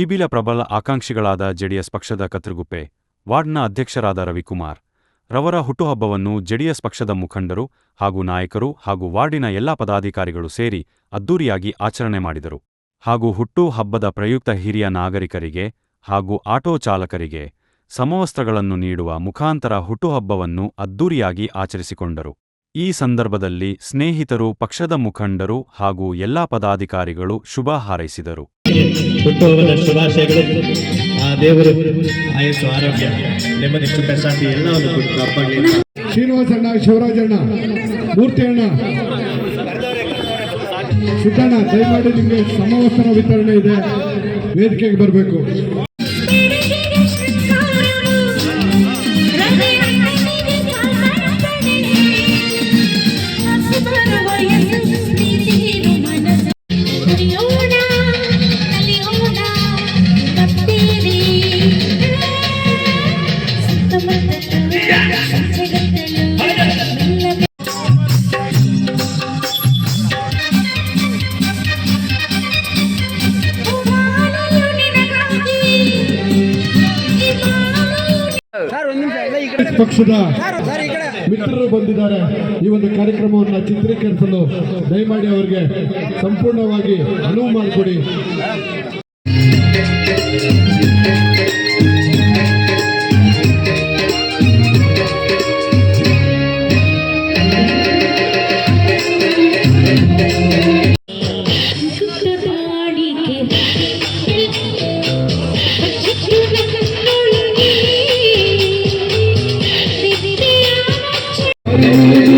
ಜಿಬಿಲ ಪ್ರಬಲ ಆಕಾಂಕ್ಷಿಗಳಾದ ಜೆಡಿಎಸ್ ಪಕ್ಷದ ಕತ್ರಗುಪ್ಪೆ, ವಾರ್ಡ್ನ ಅಧ್ಯಕ್ಷರಾದ ರವಿಕುಮಾರ್, ರವರ ಹುಟ್ಟುಹಬ್ಬವನ್ನು ಜೆಡಿಎಸ್ ಪಕ್ಷದ ಮುಖಂಡರು ಹಾಗೂ ನಾಯಕರು ಹಾಗೂ ವಾರ್ಡಿನ ಎಲ್ಲಾ ಪದಾಧಿಕಾರಿಗಳು ಸೇರಿ ಅದ್ದೂರಿಯಾಗಿ ಆಚರಣೆ ಮಾಡಿದರು. ಹಾಗೂ ಹುಟ್ಟು ಹಬ್ಬದ ಪ್ರಯುಕ್ತ ಹಿರಿಯ ನಾಗರಿಕರಿಗೆ ಹಾಗೂ ಆಟೋ ಚಾಲಕರಿಗೆ ಸಮವಸ್ತ್ರಗಳನ್ನು ನೀಡುವ ಮುಖಾಂತರ ಹುಟ್ಟುಹಬ್ಬವನ್ನು ಅದ್ದೂರಿಯಾಗಿ ಆಚರಿಸಿಕೊಂಡರು. ಈ ಸಂದರ್ಭದಲ್ಲಿ ಸ್ನೇಹಿತರು ಪಕ್ಷದ ಮುಖಂಡರು ಹಾಗೂ ಎಲ್ಲಾ ಪದಾಧಿಕಾರಿಗಳು ಶುಭ ಹಾರೈಸಿದರು. ಹುಟ್ಟುಹಬ್ಬದ ಶುಭಾಶಯಗಳು. ಆ ದೇವರು ಆಯಸ್ಸು ಆರೋಗ್ಯ ನೆಮ್ಮದಿ ಸುಖ ಶಾಂತಿ ಎಲ್ಲವನ್ನು ಕೊಟ್ಟು ಕಾಪಾಡಲಿ ಶ್ರೀನಿವಾಸಣ್ಣ ಶಿವರಾಜಣ್ಣ ಮೂರ್ತಿ ಅಣ್ಣ. ಸಿದ್ದಣ್ಣ ದಯಮಾಡಿ ನಿಮಗೆ ಸಮವಸ್ತ್ರ ವಿತರಣೆ ಇದೆ. ವೇದಿಕೆಗೆ ಬರಬೇಕು. ಪಕ್ಷದ ಮಿತ್ರರು ಬಂದಿದ್ದಾರೆ. ಈ ಒಂದು ಕಾರ್ಯಕ್ರಮವನ್ನು ಚಿತ್ರೀಕರಿಸಲು ದಯಮಾಡಿ ಅವರಿಗೆ ಸಂಪೂರ್ಣವಾಗಿ ಅನುವು ಮಾಡಿಕೊಡಿ. Yeah.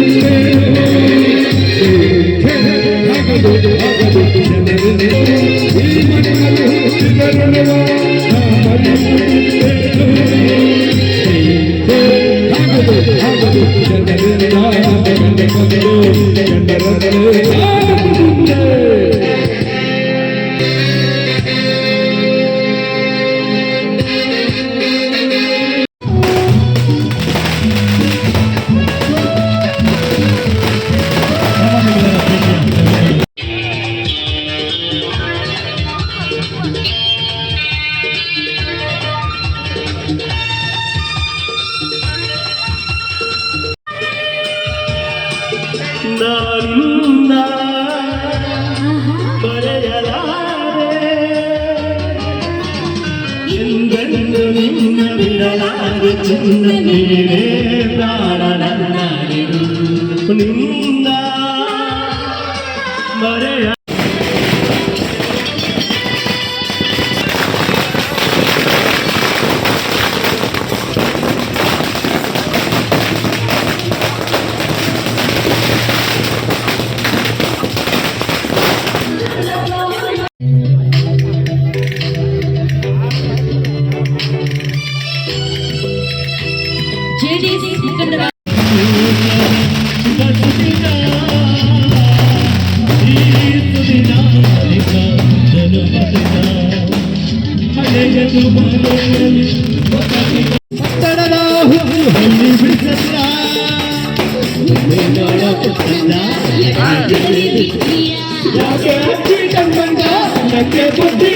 ಯಾಕೆ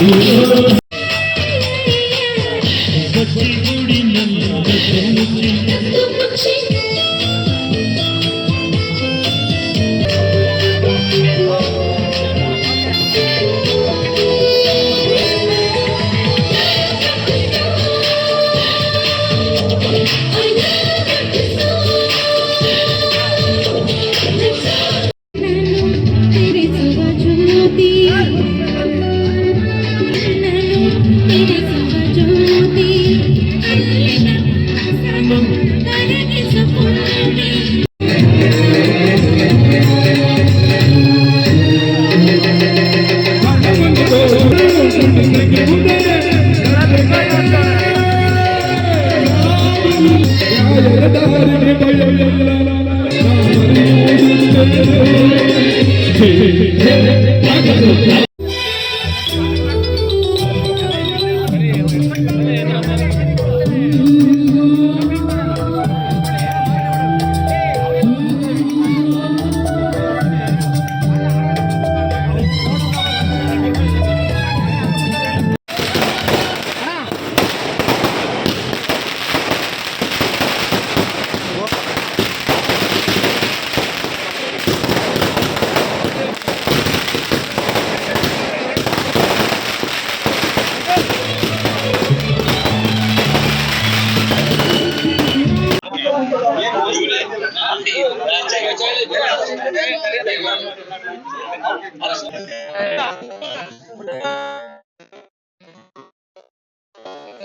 ಬುದ್ಧಿ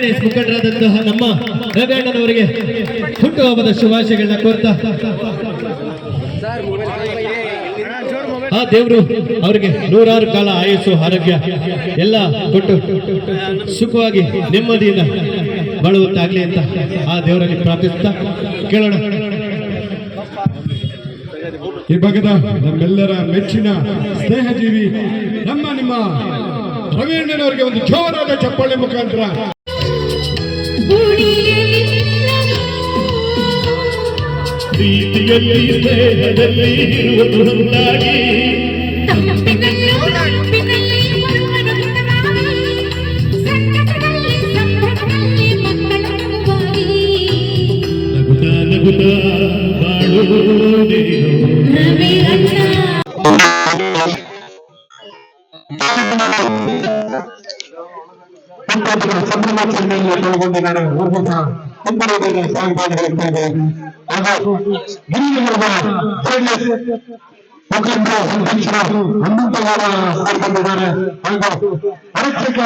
ಜೆಡಿಎಸ್ ಮುಖಂಡರಾದಂತಹ ನಮ್ಮ ರವಿಯಣ್ಣನವರಿಗೆ ಹುಟ್ಟುಹಬ್ಬದ ಶುಭಾಶಯಗಳನ್ನ ಕೋರ್ತಾ. ಆ ದೇವರು ಅವರಿಗೆ ನೂರಾರು ಕಾಲ ಆಯಸ್ಸು, ಆರೋಗ್ಯ ಎಲ್ಲ ಕೊಟ್ಟು ಸುಖವಾಗಿ ನೆಮ್ಮದಿಯಿಂದ ಬಾಳುವಂತಾಗ್ಲಿ ಅಂತ ಆ ದೇವರಲ್ಲಿ ಪ್ರಾರ್ಥಿಸ್ತಾ ಕೇಳೋಣ. ಈ ಭಾಗದ ನಮ್ಮೆಲ್ಲರ ಮೆಚ್ಚಿನ ಸ್ನೇಹಜೀವಿ, ನಮ್ಮ ನಿಮ್ಮ ರವೀಂದ್ರನವರಿಗೆ ಒಂದು ಜೋರಾದ ಚಪ್ಪಾಳೆ ಮುಖಾಂತರ. ಪ್ರೀತಿಯಲ್ಲಿ ಸ್ನೇಹದಲ್ಲಿ ಇರುವುದು ಒಂದಾಗಿ ನಗುತ್ತಾ ನಗುತ್ತಾ ಬಾಳು ನೀನು ಸಂಭ್ರಮಾಚರಣೆಯಲ್ಲಿ ಪಾಲ್ಗೊಂಡಿದ್ದಾರೆ ಊರ್ವಶ ಕುಂಬಳದಲ್ಲಿ ಸಾಗುತ್ತಾರೆ ಹಾಗೂ ಗಿರಿನಗರದ ಜೆಡಿಎಸ್ ಮುಖಂಡ ಅಧ್ಯಕ್ಷರು ಹನುಮಂತಗೌಡ ಪಾಲ್ಗೊಂಡಿದ್ದಾರೆ ಹಾಗೂ ಆರಕ್ಷಕ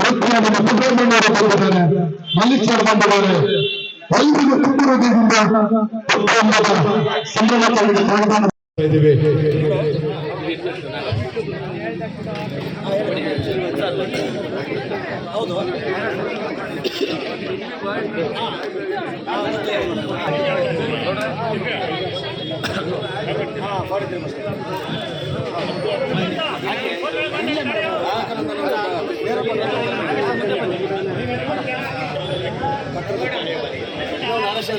ಪ್ರತಿಯಾದ ಸುಬ್ರಹ್ಮಣ್ಯರು ಬಂದಿದ್ದಾರೆ ಮಲ್ಲಿಕರು ಬಂದಿದ್ದಾರೆ ಎಲ್ಲರಿಗೂ ತುಂಬ ಹೃದಯದಿಂದ ಹುಟ್ಟುಹಬ್ಬದ ಸಂಭ್ರಮಾಚರಣೆಗೆ ಸ್ವಾಗತ ಇದ್ದೀವಿ அரசு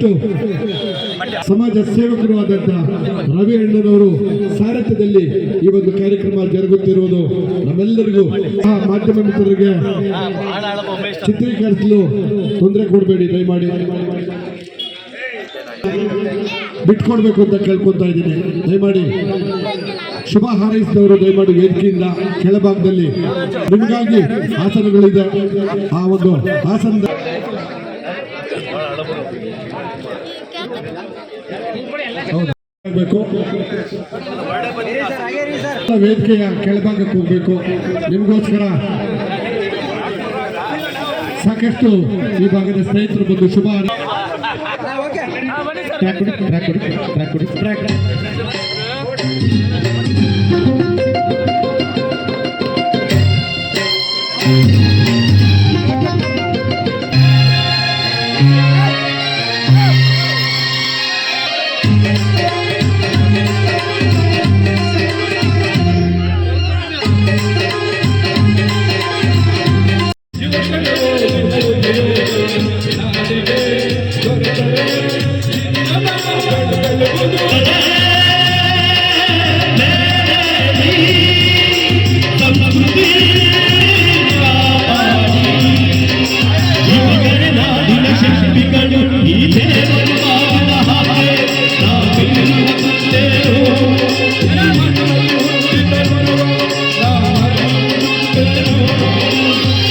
ಸಾಕಷ್ಟು ಸಮಾಜ ಸೇವಕರು ಆದಂತಹ ರವಿ ಅಣ್ಣನವರು ಸಾರಥ್ಯದಲ್ಲಿ ಈ ಒಂದು ಕಾರ್ಯಕ್ರಮ ಜರುಗುತ್ತಿರುವುದು ನಮ್ಮೆಲ್ಲರಿಗೂ ಆ ಮಾಧ್ಯಮ ಮಿತ್ರರಿಗೆ ಚಿತ್ರೀಕರಿಸಲು ತೊಂದರೆ ಕೊಡಬೇಡಿ, ದಯಮಾಡಿ. ಬಿಟ್ಕೊಡ್ಬೇಕು ಅಂತ ಕೇಳ್ಕೊತಾ ಇದ್ದೀನಿ. ದಯಮಾಡಿ ಶುಭ ಹಾರೈಸಿದವರು ದಯಮಾಡಿ ವೇದಿಕೆಯಿಂದ ಕೆಳಭಾಗದಲ್ಲಿ ನಿಮಗಾಗಿ ಆಸನಗಳಿದೆ. ಆ ಒಂದು ಆಸನದ ವೇದಿಕೆಯ ಕೆಳಭಾಗಕ್ಕೆ ಹೋಗ್ಬೇಕು. ನಿಮಗೋಸ್ಕರ ಸಾಕಷ್ಟು ಈ ಭಾಗದ ಸ್ನೇಹಿತರು ಬಂದು ಶುಭ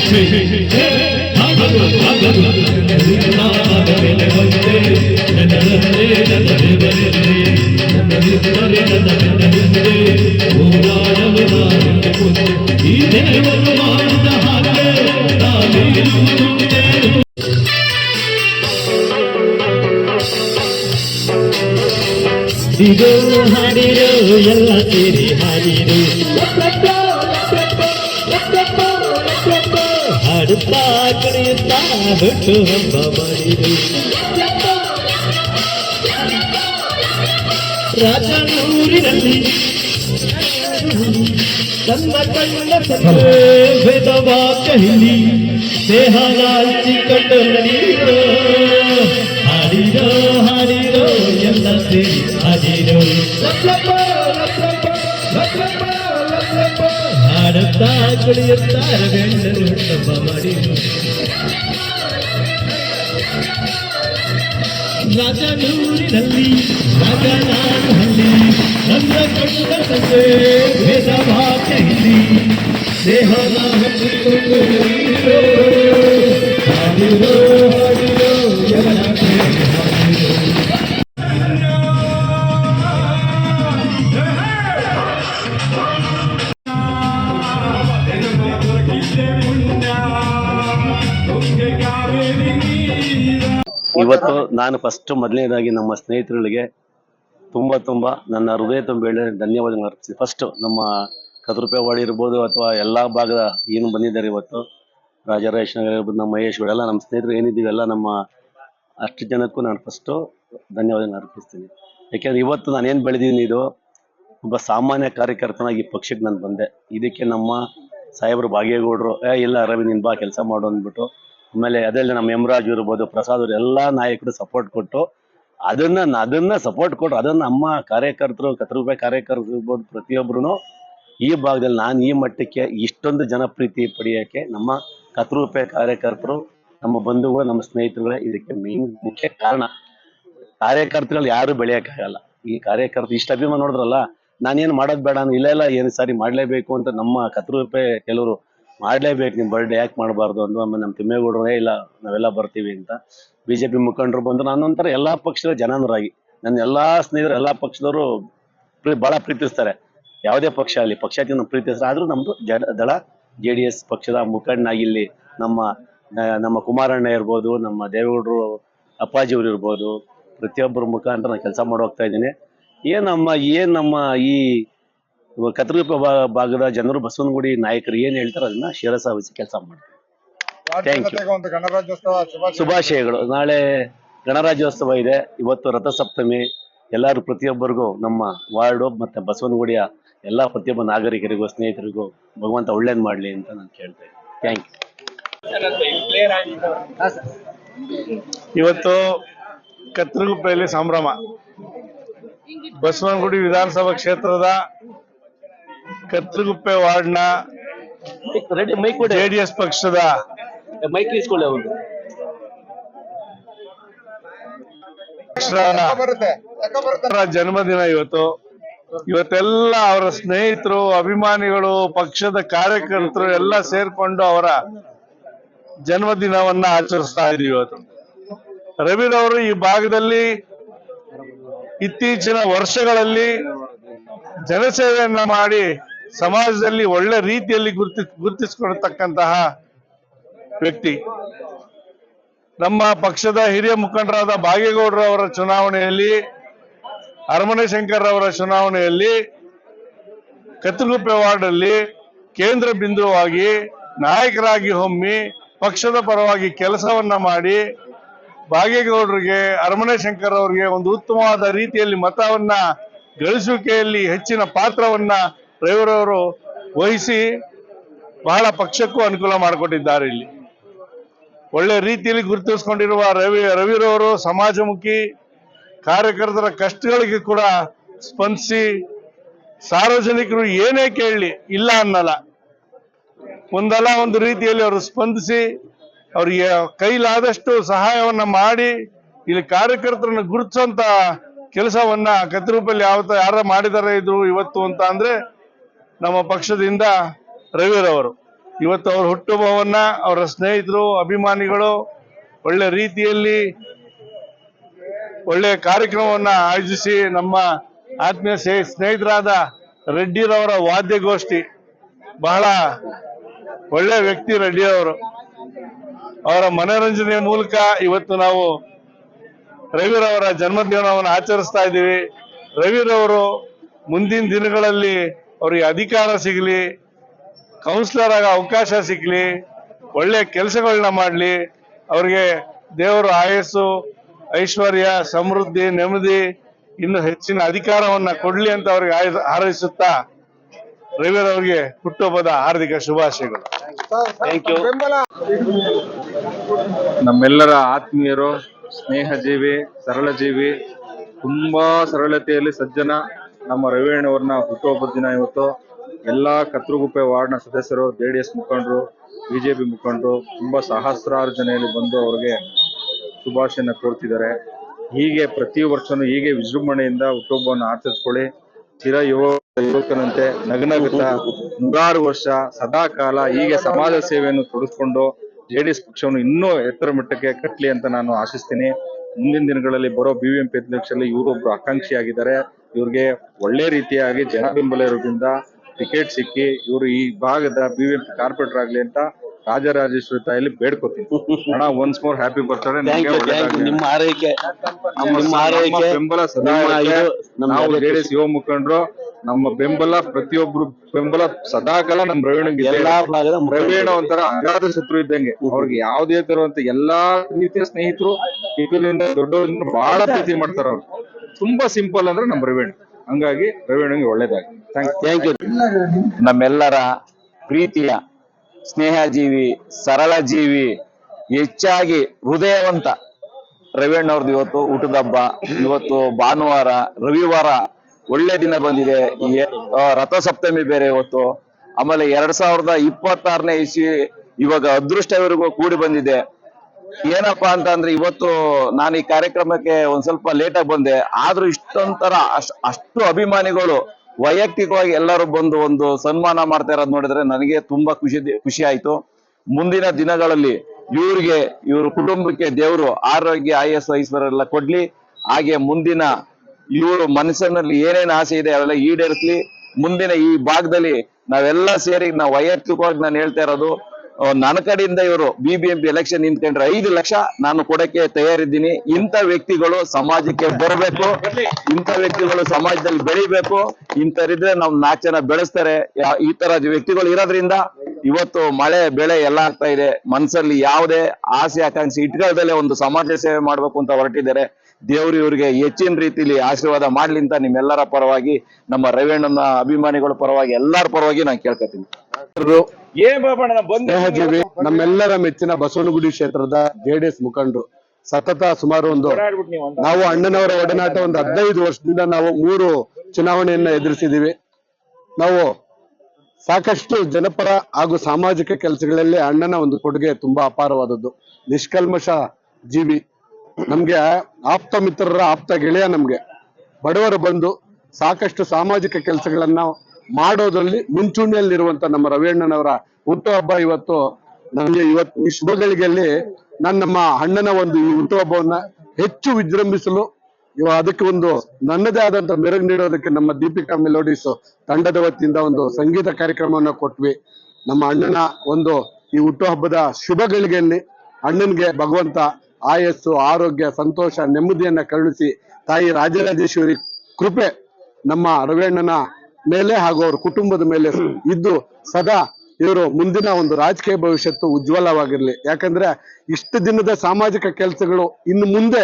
Hey, hey, hey, ಕುಣಿಯುತ್ತಾ ಹುಟ್ಟು ಹಬ್ಬ ಮಾಡಿರು ರಾಜನೂರಿನಲ್ಲಿ ತನ್ನ ಕಣ್ಣ ಸನ್ನೆ ವೇದವಾಕ್ಯ ಹಿಂದಿ ದೇಹ ನಾಚಿಕೊಂಡು ನಡೆಯಿರೋ ಹಾಡಿರೋ ಹಾಡಿರೋ ಎಲ್ಲ ಸೇರಿ ಹಾಡಿರೋ ಹಾಡುತ್ತಾ ಕುಳಿಯುತ್ತಾ ಗಂಡರು ಹುಟ್ಟಬ್ಬ ಮಾಡಿರು ರಾಜನೂರಿನಲ್ಲಿ ರಾಜನಾಡಹಳ್ಳಿ ನನ್ನ ಕಣ್ಣ ಸಂತೆ ವೇದವಾಕ್ಯ ಹಿಂದಿ ದೇಹದ ಹಚ್ಚಿಕೊಂಡು ನಾನು ಫಸ್ಟ್ ಮೊದಲನೇದಾಗಿ ನಮ್ಮ ಸ್ನೇಹಿತರುಗಳಿಗೆ ತುಂಬ ತುಂಬ ನನ್ನ ಹೃದಯ ತುಂಬ ಧನ್ಯವಾದಗಳು ಅರ್ಪಿಸಿ ಫಸ್ಟ್ ನಮ್ಮ ಕದ್ರುಪೇವಾಡಿ ಇರ್ಬೋದು ಅಥವಾ ಎಲ್ಲ ಭಾಗದ ಏನು ಬಂದಿದ್ದಾರೆ ಇವತ್ತು ರಾಜರಾಜೇಶ್ ನಗರ ಇರ್ಬೋದು, ನಮ್ಮ ಮಹೇಶ್ ಇವರೆಲ್ಲ ನಮ್ಮ ಸ್ನೇಹಿತರು ಏನಿದ್ದೀವಿ ಎಲ್ಲ ನಮ್ಮ ಅಷ್ಟು ಜನಕ್ಕೂ ನಾನು ಫಸ್ಟು ಧನ್ಯವಾದಗಳನ್ನ ಅರ್ಪಿಸ್ತೀನಿ. ಯಾಕೆಂದ್ರೆ ಇವತ್ತು ನಾನು ಏನು ಬೆಳೆದಿದ್ದೀನಿ ಇದು, ಒಬ್ಬ ಸಾಮಾನ್ಯ ಕಾರ್ಯಕರ್ತನಾಗಿ ಪಕ್ಷಕ್ಕೆ ನಾನು ಬಂದೆ. ಇದಕ್ಕೆ ನಮ್ಮ ಸಾಹೇಬರು ಭಾಗೇಗೌಡರು ಏ ಇಲ್ಲ ರವಿ ನೀನು ಬಾ, ಕೆಲಸ ಮಾಡು ಅಂದ್ಬಿಟ್ಟು ಆಮೇಲೆ ಅದರಲ್ಲಿ ನಮ್ಮ ಯಮರಾಜ್ ಇರ್ಬೋದು, ಪ್ರಸಾದ್ ಅವರು ಎಲ್ಲ ನಾಯಕರು ಸಪೋರ್ಟ್ ಕೊಟ್ಟು ಅದನ್ನ ಅದನ್ನ ಸಪೋರ್ಟ್ ಕೊಟ್ಟರು ಅದನ್ನ ನಮ್ಮ ಕಾರ್ಯಕರ್ತರು ಕತ್ರೂಪಾಯಿ ಕಾರ್ಯಕರ್ತರು ಇರ್ಬೋದು ಪ್ರತಿಯೊಬ್ಬರು ಈ ಭಾಗದಲ್ಲಿ ನಾನು ಈ ಮಟ್ಟಕ್ಕೆ ಇಷ್ಟೊಂದು ಜನಪ್ರೀತಿ ಪಡೆಯೋಕ್ಕೆ ನಮ್ಮ ಕತ್ರೂಪಾಯಿ ಕಾರ್ಯಕರ್ತರು, ನಮ್ಮ ಬಂಧುಗಳು, ನಮ್ಮ ಸ್ನೇಹಿತರುಗಳೇ ಇದಕ್ಕೆ ಮೇನ್ ಮುಖ್ಯ ಕಾರಣ. ಕಾರ್ಯಕರ್ತರಲ್ಲಿ ಯಾರು ಬೆಳೆಯೋಕ್ಕಾಗಲ್ಲ. ಈ ಕಾರ್ಯಕರ್ತರು ಇಷ್ಟ ಅಭಿಮಾನ ನೋಡಿದ್ರಲ್ಲ, ನಾನೇನು ಮಾಡೋದು ಬೇಡ, ಇಲ್ಲ ಇಲ್ಲ, ಏನು ಸಾರಿ ಮಾಡಲೇಬೇಕು ಅಂತ ನಮ್ಮ ಕತ್ರು ಕೆಲವರು ಮಾಡಲೇಬೇಕು ನಿಮ್ಮ ಬರ್ಡೇ ಯಾಕೆ ಮಾಡಬಾರ್ದು ಅಂದು. ಆಮೇಲೆ ನಮ್ಮ ತಿಮ್ಮೇಗೌಡರೇ "ಏ, ಇಲ್ಲ ನಾವೆಲ್ಲ ಬರ್ತೀವಿ ಅಂತ ಬಿ ಜೆ ಪಿ ಮುಖಂಡರು ಬಂದು ನಾನೊಂಥರ ಎಲ್ಲ ಪಕ್ಷದ ಜನಾನುರಾಗಿ ನನ್ನ ಎಲ್ಲ ಸ್ನೇಹಿತರು ಎಲ್ಲ ಪಕ್ಷದವರು ಬಹಳ ಪ್ರೀತಿಸ್ತಾರೆ. ಯಾವುದೇ ಪಕ್ಷ ಆಗಲಿ ಪಕ್ಷಾತೀತ ಪ್ರೀತಿಸ್ತಾರೆ ಆದರೂ ನಮ್ಮದು ದಳ ಜೆ ಡಿ ಎಸ್ ಪಕ್ಷದ ಮುಖಂಡನಾಗಿ ಇಲ್ಲಿ ನಮ್ಮ ನಮ್ಮ ಕುಮಾರಣ್ಣ ಇರ್ಬೋದು ನಮ್ಮ ದೇವೇಗೌಡರು ಅಪ್ಪಾಜಿಯವರು ಇರ್ಬೋದು ಪ್ರತಿಯೊಬ್ಬರ ಮುಖಾಂತರ ನಾನು ಕೆಲಸ ಮಾಡೋಗ್ತಾ ಇದ್ದೀನಿ. ಏನಮ್ಮ ನಮ್ಮ ಏನ್ ನಮ್ಮ ಈ ಕತ್ರೂಪ ಭಾಗದ ಜನರು ಬಸವನಗುಡಿ ನಾಯಕರು ಏನ್ ಹೇಳ್ತಾರ ಅದನ್ನ ಶಿರಸ ವಹಿಸಿ ಕೆಲಸ ಮಾಡ್ತಾರೆ ಥ್ಯಾಂಕ್ ಯು ಒಂದು ಗಣರಾಜ್ಯೋತ್ಸವ ಶುಭಾಶಯ. ಶುಭಾಶಯಗಳು. ನಾಳೆ ಗಣರಾಜ್ಯೋತ್ಸವ ಇದೆ. ಇವತ್ತು ರಥಸಪ್ತಮಿ. ಎಲ್ಲರೂ ಪ್ರತಿಯೊಬ್ಬರಿಗೂ ನಮ್ಮ ವಾರ್ಡು ಮತ್ತೆ ಬಸವನಗುಡಿಯ ಎಲ್ಲಾ ಪ್ರತಿಯೊಬ್ಬ ನಾಗರಿಕರಿಗೂ ಸ್ನೇಹಿತರಿಗೂ ಭಗವಂತ ಒಳ್ಳೇದ್ ಮಾಡ್ಲಿ ಅಂತ ನಾನು ಕೇಳ್ತೇನೆ ಥ್ಯಾಂಕ್ ಯು ಇವತ್ತು ಕತ್ರಿಗುಪ್ಪೆಯಲ್ಲಿ ಸಂಭ್ರಮ. ಬಸವನಗುಡಿ ವಿಧಾನಸಭಾ ಕ್ಷೇತ್ರದ ಕತ್ರಗುಪ್ಪೆ ವಾರ್ಡ್ನ ರೆಡಿ ಮೈಕ್ ಜೆಡಿಎಸ್ ಪಕ್ಷದ ಮೈಕ್ ಇಸ್ಕೊಳ್ಳಿ ಅವರು. ಅವರ ಜನ್ಮದಿನ ಇವತ್ತು. ಇವತ್ತೆಲ್ಲ ಅವರ ಸ್ನೇಹಿತರು ಅಭಿಮಾನಿಗಳು ಪಕ್ಷದ ಕಾರ್ಯಕರ್ತರು ಎಲ್ಲ ಸೇರ್ಕೊಂಡು ಅವರ ಜನ್ಮದಿನವನ್ನ ಆಚರಿಸ್ತಾ ಇದೀವಿ ಇವತ್ತು. ರವಿರವರು ಈ ಭಾಗದಲ್ಲಿ ಇತ್ತೀಚಿನ ವರ್ಷಗಳಲ್ಲಿ ಜನಸೇವೆಯನ್ನ ಮಾಡಿ ಸಮಾಜದಲ್ಲಿ ಒಳ್ಳೆ ರೀತಿಯಲ್ಲಿ ಗುರುತಿ, ಗುರುತಿಸಿಕೊಳ್ತಕ್ಕಂತಹ ವ್ಯಕ್ತಿ. ನಮ್ಮ ಪಕ್ಷದ ಹಿರಿಯ ಮುಖಂಡರಾದ ಬಾಗೇಗೌಡರು ಅವರ ಚುನಾವಣೆಯಲ್ಲಿ ಅರಮನೆ ಶಂಕರ್ ಅವರ ಚುನಾವಣೆಯಲ್ಲಿ, ಕತ್ತಗುಪ್ಪೆ ವಾರ್ಡಲ್ಲಿ ಕೇಂದ್ರ ಬಿಂದುವಾಗಿ ನಾಯಕರಾಗಿ ಹೊಮ್ಮಿ ಪಕ್ಷದ ಪರವಾಗಿ ಕೆಲಸವನ್ನ ಮಾಡಿ ಬಾಗೇಗೌಡರಿಗೆ ಅರಮನೆ ಶಂಕರ್ ಅವರಿಗೆ ಒಂದು ಉತ್ತಮವಾದ ರೀತಿಯಲ್ಲಿ ಮತವನ್ನ ಗಳಿಸುವಿಕೆಯಲ್ಲಿ ಹೆಚ್ಚಿನ ಪಾತ್ರವನ್ನ ರವಿರವರು ವಹಿಸಿ ಬಹಳ ಪಕ್ಷಕ್ಕೂ ಅನುಕೂಲ ಮಾಡಿಕೊಟ್ಟಿದ್ದಾರೆ ಇಲ್ಲಿ. ಒಳ್ಳೆ ರೀತಿಯಲ್ಲಿ ಗುರುತಿಸಿಕೊಂಡಿರುವ ರವಿ ರವಿರವರು ಸಮಾಜಮುಖಿ ಕಾರ್ಯಕರ್ತರ ಕಷ್ಟಗಳಿಗೆ ಕೂಡ ಸ್ಪಂದಿಸಿ ಸಾರ್ವಜನಿಕರು ಏನೇ ಕೇಳಲಿ ಇಲ್ಲ ಅನ್ನಲ್ಲ. ಒಂದಲ್ಲ ಒಂದು ರೀತಿಯಲ್ಲಿ ಅವರು ಸ್ಪಂದಿಸಿ ಅವರಿಗೆ ಕೈಲಾದಷ್ಟು ಸಹಾಯವನ್ನ ಮಾಡಿ ಇಲ್ಲಿ ಕಾರ್ಯಕರ್ತರನ್ನು ಗುರುತಿಸುವಂತ ಕೆಲಸವನ್ನ ಕತ್ತಿರೂಪಲ್ಲಿ ಯಾವತ್ತ ಯಾರ ಮಾಡಿದ್ದಾರೆ ಇದು ಇವತ್ತು ಅಂತ ಅಂದ್ರೆ ನಮ್ಮ ಪಕ್ಷದಿಂದ ರವಿರವರು ಇವತ್ತು ಅವರ ಹುಟ್ಟುಹಬ್ಬವನ್ನ ಅವರ ಸ್ನೇಹಿತರು, ಅಭಿಮಾನಿಗಳು ಒಳ್ಳೆ ರೀತಿಯಲ್ಲಿ ಒಳ್ಳೆಯ ಕಾರ್ಯಕ್ರಮವನ್ನ ಆಯೋಜಿಸಿ ನಮ್ಮ ಆತ್ಮೀಯ ಸ್ನೇಹಿತರಾದ ರೆಡ್ಡಿರವರ ವಾದ್ಯಗೋಷ್ಠಿ. ಬಹಳ ಒಳ್ಳೆ ವ್ಯಕ್ತಿ ರೆಡ್ಡಿ ಅವರು ಅವರ ಮನೋರಂಜನೆಯ ಮೂಲಕ ಇವತ್ತು ನಾವು ರವಿರವರ ಜನ್ಮದಿನವನ್ನು ಆಚರಿಸ್ತಾ ಇದ್ದೀವಿ. ರವಿರವರು ಮುಂದಿನ ದಿನಗಳಲ್ಲಿ ಅವರಿಗೆ ಅಧಿಕಾರ ಸಿಗಲಿ ಕೌನ್ಸಿಲರ್ ಆಗ ಅವಕಾಶ ಸಿಗಲಿ ಒಳ್ಳೆ ಕೆಲಸಗಳನ್ನ ಮಾಡಲಿ ಅವ್ರಿಗೆ ದೇವರು ಆಯಸ್ಸು ಐಶ್ವರ್ಯ ಸಮೃದ್ಧಿ ನೆಮ್ಮದಿ ಇನ್ನು ಹೆಚ್ಚಿನ ಅಧಿಕಾರವನ್ನ ಕೊಡ್ಲಿ ಅಂತ ಅವ್ರಿಗೆ ಹಾರೈಸುತ್ತಾ ಹಾರೈಸುತ್ತಾ ರವಿರವರಿಗೆ ಹುಟ್ಟುಹಬ್ಬದ ಹಾರ್ದಿಕ ಶುಭಾಶಯಗಳು. ಥ್ಯಾಂಕ್ ಯು ನಮ್ಮೆಲ್ಲರ ಆತ್ಮೀಯರು ಸ್ನೇಹಜೀವಿ ಸರಳ ಜೀವಿ ತುಂಬಾ ಸರಳತೆಯಲ್ಲಿ ಸಜ್ಜನ ನಮ್ಮ ರವಿಯಣ್ಣವ್ರನ್ನ ಹುಟ್ಟುಹಬ್ಬದ ದಿನ ಇವತ್ತು ಎಲ್ಲಾ ಕತ್ರಗುಪ್ಪೆ ವಾರ್ಡ್ನ ಸದಸ್ಯರು, ಜೆ ಡಿ ಎಸ್ ಮುಖಂಡರು ಬಿಜೆಪಿ ಮುಖಂಡರು ತುಂಬಾ ಸಹಸ್ರಾರು ಜನ ಇಲ್ಲಿ ಬಂದು ಅವ್ರಿಗೆ ಶುಭಾಶಯನ ಕೋರ್ತಿದ್ದಾರೆ. ಹೀಗೆ ಪ್ರತಿ ವರ್ಷನೂ ಹೀಗೆ ವಿಜೃಂಭಣೆಯಿಂದ ಹುಟ್ಟುಹಬ್ಬವನ್ನು ಆಚರಿಸ್ಕೊಳ್ಳಿ. ಚಿರ ಯುವ ಯುವಕನಂತೆ ನಗನಗುತ್ತ ನೂರಾರು ವರ್ಷ ಸದಾ ಕಾಲ ಹೀಗೆ ಸಮಾಜ ಸೇವೆಯನ್ನು ತೊಡಗಿಸ್ಕೊಂಡು ಜೆಡಿಎಸ್ ಪಕ್ಷವನ್ನು ಇನ್ನೂ ಎತ್ತರ ಮಟ್ಟಕ್ಕೆ ಕಟ್ಟಲಿ ಅಂತ ನಾನು ಆಶಿಸ್ತೀನಿ. ಮುಂದಿನ ದಿನಗಳಲ್ಲಿ ಬರೋ ಬಿಬಿಎಂಪಿ ಅಧ್ಯಕ್ಷರಲ್ಲಿ ಇವರೊಬ್ರು ಆಕಾಂಕ್ಷಿಯಾಗಿದ್ದಾರೆ. ಇವ್ರಿಗೆ ಒಳ್ಳೆ ರೀತಿಯಾಗಿ ಜನ ಬೆಂಬಲ ಇರೋದ್ರಿಂದ ಟಿಕೆಟ್ ಸಿಕ್ಕಿ ಇವರು ಈ ಭಾಗದ ಬಿಬಿಎಂಪಿ ಕಾರ್ಪೊರೇಟರ್ ಆಗಲಿ ಅಂತ ರಾಜರಾಜೇಶ್ವರಿ ತಾಯಲ್ಲಿ ಬೇಡ್ಕೊತೀನಿ. ಅಣ್ಣ ಒನ್ಸ್ ಮೋರ್ ಹ್ಯಾಪಿ ಬರ್ತಾರೆ ನಿಮ್ಮ ಆರೈಕೆ. ನಿಮ್ಮ ಆರೈಕೆ. ಬೆಂಬಲ ಸದಾ ನಾವು ಜೆಡಿಎಸ್ ಯುವ ಮುಖಂಡರು ನಮ್ಮ ಬೆಂಬಲ ಪ್ರತಿಯೊಬ್ರು ಬೆಂಬಲ ಸದಾ ಕಾಲ ನಮ್ ಭಾಗದ ರವೀಣ ಒಂಥರ ಅಗಾಧ ಶತ್ರು ಇದ್ದಂಗೆ. ಅವ್ರಿಗೆ ಯಾವುದೇ ತರುವಂತ ಎಲ್ಲಾ ರೀತಿಯ ಸ್ನೇಹಿತರು ದೊಡ್ಡವರಿಂದ ಬಹಳ ಪ್ರೀತಿ ಮಾಡ್ತಾರ ಅವ್ರು ತುಂಬಾ ಸಿಂಪಲ್ ಅಂದ್ರೆ ನಮ್ ರವೀಣ್ ಹಂಗಾಗಿ ರವೀಣಂಗೆ ಒಳ್ಳೇದಾಗಿ. ಥ್ಯಾಂಕ್ ಯು ನಮ್ಮೆಲ್ಲರ ಪ್ರೀತಿಯ ಸ್ನೇಹಜೀವಿ ಸರಳ ಜೀವಿ ಹೆಚ್ಚಾಗಿ ಹೃದಯವಂತ ರವಿಯಣ್ಣವ್ರದ್ದು ಇವತ್ತು ಊಟದ ಹಬ್ಬ. ಇವತ್ತು ಭಾನುವಾರ ರವಿವಾರ ಒಳ್ಳೆ ದಿನ ಬಂದಿದೆ. ಈ ರಥಸಪ್ತಮಿ ಬೇರೆ ಇವತ್ತು. ಆಮೇಲೆ ಎರಡ್ ಸಾವಿರದ ಇಪ್ಪತ್ತಾರನೇ ಇಸ್ವಿ ಇವಾಗ ಅದೃಷ್ಟವರೆಗೂ ಕೂಡಿ ಬಂದಿದೆ. ಏನಪ್ಪಾ ಅಂತ ಅಂದ್ರೆ ಇವತ್ತು ನಾನು ಈ ಕಾರ್ಯಕ್ರಮಕ್ಕೆ ಒಂದ್ ಸ್ವಲ್ಪ ಲೇಟ್ ಆಗಿ ಬಂದೆ. ಆದ್ರೂ ಇಷ್ಟೊಂಥರ ಅಷ್ಟ್, ಅಷ್ಟು ಅಭಿಮಾನಿಗಳು ವೈಯಕ್ತಿಕವಾಗಿ ಎಲ್ಲರೂ ಬಂದು ಒಂದು ಸನ್ಮಾನ ಮಾಡ್ತಾ ಇರೋದು ನೋಡಿದ್ರೆ ನನಗೆ ತುಂಬಾ ಖುಷಿ ಖುಷಿ ಆಯ್ತು. ಮುಂದಿನ ದಿನಗಳಲ್ಲಿ ಇವ್ರಿಗೆ, ಇವ್ರ ಕುಟುಂಬಕ್ಕೆ ದೇವರು ಆರೋಗ್ಯ, ಆಯಸ್ಸು, ಐಶ್ವರ್ಯ ಎಲ್ಲ ಕೊಡ್ಲಿ. ಹಾಗೆ ಮುಂದಿನ ಇವರು ಮನಸ್ಸಿನಲ್ಲಿ ಏನೇನು ಆಸೆ ಇದೆ ಅವೆಲ್ಲ ಈಡೇರಿಸ್ಲಿ. ಮುಂದಿನ ಈ ಭಾಗದಲ್ಲಿ ನಾವೆಲ್ಲ ಸೇರಿ ನಾವು ವೈಯಕ್ತಿಕವಾಗಿ ನಾನು ಹೇಳ್ತಾ ಇರೋದು ನನ್ನ ಕಡೆಯಿಂದ ಇವರು ಬಿಬಿಎಂಪಿ ಎಲೆಕ್ಷನ್ ನಿಂತ್ಕೊಂಡ್ರೆ ಐದು ಲಕ್ಷ ನಾನು ಕೊಡಕ್ಕೆ ತಯಾರಿದ್ದೀನಿ. ಇಂಥ ವ್ಯಕ್ತಿಗಳು ಸಮಾಜಕ್ಕೆ ಬರಬೇಕು. ಇಂಥ ವ್ಯಕ್ತಿಗಳು ಸಮಾಜದಲ್ಲಿ ಬೆಳಿಬೇಕು. ಇಂಥರಿದ್ರೆ ನಾವು ನಾಲ್ಕು ಜನ ಬೆಳೆಸ್ತಾರೆ ಈ ತರ ವ್ಯಕ್ತಿಗಳು ಇರೋದ್ರಿಂದ ಇವತ್ತು ಮಳೆ ಬೆಳೆ ಎಲ್ಲ ಆಗ್ತಾ ಇದೆ. ಮನಸ್ಸಲ್ಲಿ ಯಾವುದೇ ಆಸೆ ಆಕಾಂಕ್ಷೆ ಇಟ್ಕೊಳ್ದಲ್ಲೇ ಒಂದು ಸಮಾಜ ಸೇವೆ ಮಾಡ್ಬೇಕು ಅಂತ ಹೊರಟಿದ್ದಾರೆ. ದೇವ್ರು ಇವರಿಗೆ ಹೆಚ್ಚಿನ ರೀತಿಲಿ ಆಶೀರ್ವಾದ ಮಾಡ್ಲಿ ಅಂತ ನಿಮ್ಮೆಲ್ಲರ ಪರವಾಗಿ ನಮ್ಮ ರವಿಯಣ್ಣನ ಅಭಿಮಾನಿಗಳ ಪರವಾಗಿ ಎಲ್ಲರ ಪರವಾಗಿ ನಾನು ಕೇಳ್ಕೊತೀನಿ. ಸ್ನೇಹಜೀವಿ ನಮ್ಮೆಲ್ಲರ ಮೆಚ್ಚಿನ ಬಸವನಗುಡಿ ಕ್ಷೇತ್ರದ ಜೆಡಿಎಸ್ ಮುಖಂಡರು. ಸತತ ಸುಮಾರು ಒಂದು ನಾವು ಅಣ್ಣನವರ ಒಡನಾಟ ಒಂದು ಹದಿನೈದು ವರ್ಷದಿಂದ ನಾವು ಮೂರು ಚುನಾವಣೆಯನ್ನ ಎದುರಿಸಿದೀವಿ. ನಾವು ಸಾಕಷ್ಟು ಜನಪರ ಹಾಗೂ ಸಾಮಾಜಿಕ ಕೆಲಸಗಳಲ್ಲಿ ಅಣ್ಣನ ಒಂದು ಕೊಡುಗೆ ತುಂಬಾ ಅಪಾರವಾದದ್ದು. ನಿಷ್ಕಲ್ಮಶ ಜೀವಿ. ನಮ್ಗೆ ಆಪ್ತ ಮಿತ್ರರ, ಆಪ್ತ ಗೆಳೆಯ ನಮ್ಗೆ. ಬಡವರು ಬಂದು ಸಾಕಷ್ಟು ಸಾಮಾಜಿಕ ಕೆಲಸಗಳನ್ನ ಮಾಡೋದ್ರಲ್ಲಿ ಮುಂಚೂಣಿಯಲ್ಲಿರುವಂತ ನಮ್ಮ ರವಿಯಣ್ಣನವರ ಹುಟ್ಟುಹಬ್ಬ ಇವತ್ತು ನಮಗೆ ಇವತ್ತು ಈ ಶುಭಗಳಿಗೆಯಲ್ಲಿ ನನ್ನ ನಮ್ಮ ಅಣ್ಣನ ಒಂದು ಈ ಹುಟ್ಟುಹಬ್ಬವನ್ನ ಹೆಚ್ಚು ವಿಜೃಂಭಿಸಲು ಇವ ಅದಕ್ಕೆ ಒಂದು ನನ್ನದೇ ಆದಂತ ಮೆರುಗು ನೀಡೋದಕ್ಕೆ ನಮ್ಮ ದೀಪಿಕಾ ಮೆಲೋಡಿಸ್ ತಂಡದ ವತಿಯಿಂದ ಒಂದು ಸಂಗೀತ ಕಾರ್ಯಕ್ರಮವನ್ನ ಕೊಟ್ವಿ. ನಮ್ಮ ಅಣ್ಣನ ಒಂದು ಈ ಹುಟ್ಟುಹಬ್ಬದ ಶುಭಗಳಿಗೆಯಲ್ಲಿ ಅಣ್ಣನಿಗೆ ಭಗವಂತ ಆಯಸ್ಸು, ಆರೋಗ್ಯ, ಸಂತೋಷ, ನೆಮ್ಮದಿಯನ್ನ ಕರುಣಿಸಿ ತಾಯಿ ರಾಜರಾಜೇಶ್ವರಿ ಕೃಪೆ ನಮ್ಮ ರವಿಯಣ್ಣನ ಮೇಲೆ ಹಾಗೂ ಅವ್ರ ಕುಟುಂಬದ ಮೇಲೆ ಇದ್ದು ಸದಾ ಇವರು ಮುಂದಿನ ಒಂದು ರಾಜಕೀಯ ಭವಿಷ್ಯತ್ತು ಉಜ್ವಲವಾಗಿರ್ಲಿ. ಯಾಕಂದ್ರೆ ಇಷ್ಟು ದಿನದ ಸಾಮಾಜಿಕ ಕೆಲಸಗಳು ಇನ್ನು ಮುಂದೆ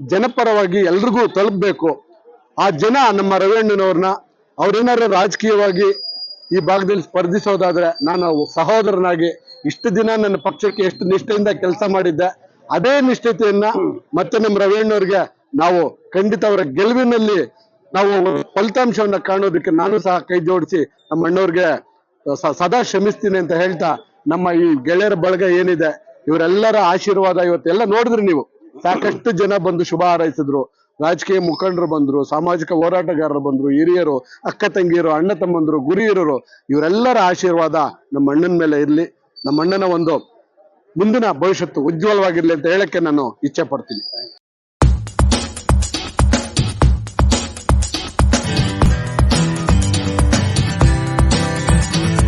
ಜನಪರವಾಗಿ ಎಲ್ರಿಗೂ ತಲುಪಬೇಕು. ಆ ಜನ ನಮ್ಮ ರವಿಯಣ್ಣನವ್ರನ್ನ ಅವ್ರೇನಾದ್ರು ರಾಜಕೀಯವಾಗಿ ಈ ಭಾಗದಲ್ಲಿ ಸ್ಪರ್ಧಿಸೋದಾದ್ರೆ ನಾನು ಸಹೋದರನಾಗಿ ಇಷ್ಟು ದಿನ ನನ್ನ ಪಕ್ಷಕ್ಕೆ ಎಷ್ಟು ನಿಷ್ಠೆಯಿಂದ ಕೆಲಸ ಮಾಡಿದ್ದೆ, ಅದೇ ನಿಷ್ಠತೆಯನ್ನ ಮತ್ತೆ ನಮ್ಮ ರವಿಯಣ್ಣವ್ರಿಗೆ ನಾವು ಖಂಡಿತ ಅವರ ಗೆಲುವಿನಲ್ಲಿ ನಾವು ಫಲಿತಾಂಶವನ್ನ ಕಾಣೋದಕ್ಕೆ ನಾನು ಸಹ ಕೈ ಜೋಡಿಸಿ ನಮ್ಮ ಅಣ್ಣವ್ರಿಗೆ ಸದಾ ಶ್ರಮಿಸ್ತೀನಿ ಅಂತ ಹೇಳ್ತಾ ನಮ್ಮ ಈ ಗೆಳೆಯರ ಬಳಗ ಏನಿದೆ, ಇವರೆಲ್ಲರ ಆಶೀರ್ವಾದ ಇವತ್ತೆಲ್ಲ ನೋಡಿದ್ರಿ ನೀವು. ಸಾಕಷ್ಟು ಜನ ಬಂದು ಶುಭ ಹಾರೈಸಿದ್ರು. ರಾಜಕೀಯ ಮುಖಂಡರು ಬಂದ್ರು, ಸಾಮಾಜಿಕ ಹೋರಾಟಗಾರರು ಬಂದ್ರು, ಹಿರಿಯರು, ಅಕ್ಕ ತಂಗಿಯರು, ಅಣ್ಣ ತಮ್ಮಂದ್ರು ಇರೋರು ಇವರೆಲ್ಲರ ಆಶೀರ್ವಾದ ನಮ್ಮ ಅಣ್ಣನ ಮೇಲೆ ಇರಲಿ. ನಮ್ಮ ಅಣ್ಣನ ಒಂದು ಮುಂದಿನ ಭವಿಷ್ಯತ್ತು ಉಜ್ವಲವಾಗಿರ್ಲಿ ಅಂತ ಹೇಳಕ್ಕೆ ನಾನು ಇಚ್ಛೆ ಪಡ್ತೀನಿ.